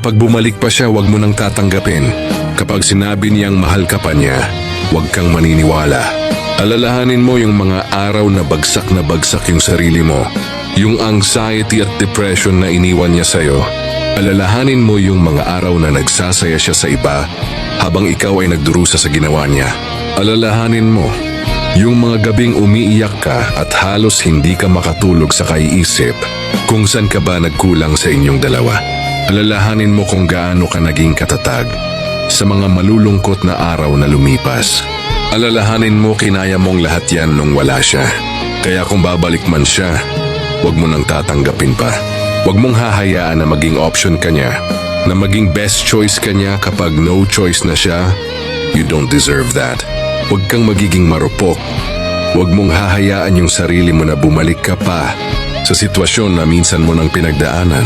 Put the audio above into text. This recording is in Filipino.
Kapag bumalik pa siya, huwag mo nang tatanggapin. Kapag sinabi niyang mahal ka pa niya, huwag kang maniniwala. Alalahanin mo yung mga araw na bagsak na bagsak yung sarili mo. Yung anxiety at depression na iniwan niya sa'yo. Alalahanin mo yung mga araw na nagsasaya siya sa iba habang ikaw ay nagdurusa sa ginawa niya. Alalahanin mo yung mga gabing umiiyak ka at halos hindi ka makatulog sa kaiisip kung saan ka ba nagkulang sa inyong dalawa. Alalahanin mo kung gaano ka naging katatag sa mga malulungkot na araw na lumipas. Alalahanin mo kinaya mong lahat yan nung wala siya. Kaya kung babalik man siya, huwag mo nang tatanggapin pa. Huwag mong hahayaan na maging option ka niya, na maging best choice ka niya kapag no choice na siya. You don't deserve that. Huwag kang magiging marupok. Huwag mong hahayaan yung sarili mo na bumalik ka pa sa sitwasyon na minsan mo nang pinagdaanan.